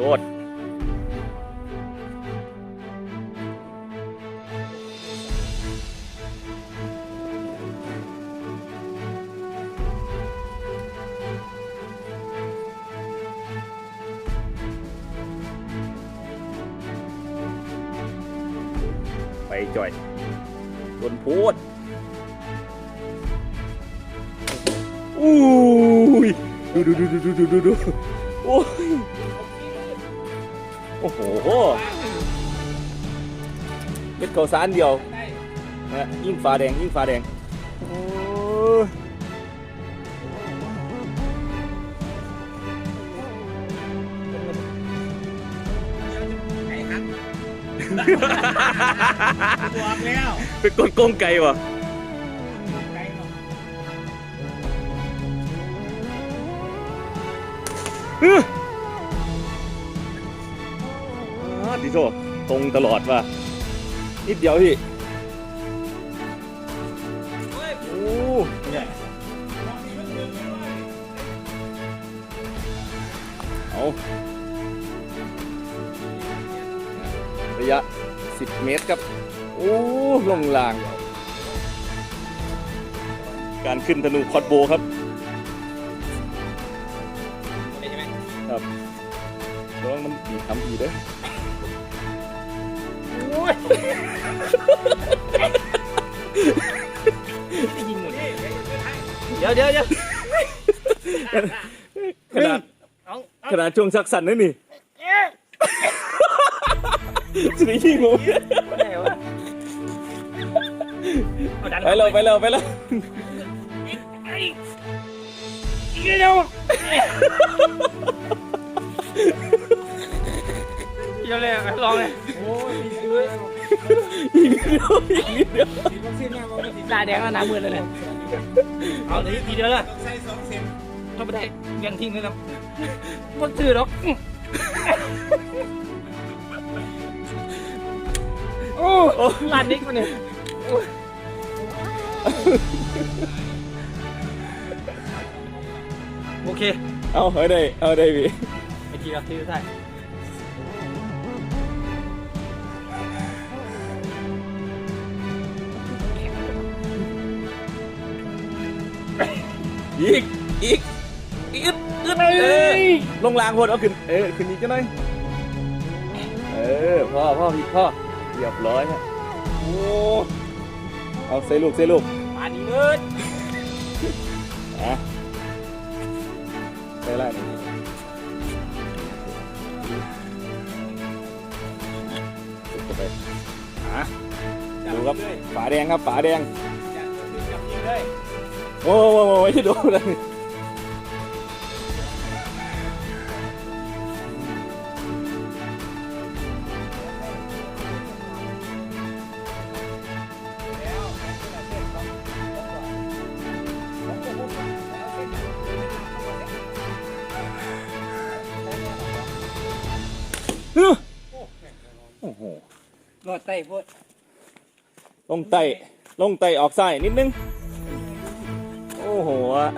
โลดไปจ่อยโดนพูดอู้ย ดูดูดูดูดูดูดูโอ้ โอ้โห เม็ดข้าวสารเดียวนะยิ่งฟ้าแดงยิ่งฟ้าแดงโอ้ยไก่ฮักบอกแล้วเป็นกลโกงไก่วะไก่เนาะอื้อ อ่าดิโซตรงตลอดว่ะนิดเดียวพี่เฮ้ยโอ้เนี่ยเอาระยะ 10 เมตรครับ โอ้ลงลาง การขึ้นธนูคอดโบครับใช่ไหมระวังมันดีทำดีเด้อโอ้ ยไม่ยิงหมดเดี๋ยวเดี๋ยวเดี๋ยวขนาดเอาเอาขนาดช่วงชักสันนั่นนี่จะได้ยิงผมไหนวะเอาดันไปแล้วไปแล้วไปแล้วไอ้อีกเดียวเดี๋ยวเลยลองเลยโอีกนิดเดียวอีกนิดเดียวตาแดงแล้วน้ำมือเลยเนี่ยเอาทีทีเดียวเลยใส่สองเซนต้องไปได้เวียงทิ้งเลยนะก็ถือหรอกโอ้ลานนิกมาเนี่ยโอเค เอาเอาได้ เอาได้พี่ไปทีละทีละใช่ อีก อีก อีกอึดอึดเออลงลางพดเอาขึ้น เออ ขึ้นอีกจะหน่อย เออ พ่อพ่อพี่พ่อเรียบร้อยฮะโอ้เอาใส่ลูกใส่ลูกป่านนี้เงินอะใส่ไล่หน่อยสุดเข้าไปอะดูครับฝาแดงครับฝาแดงจับยิงเลย โอ้โหไม่ได้โดนเลยโอ้โห รอดไต้พูดลงไตลงไตออกซ้ายนิดนึง โอ้โหอะ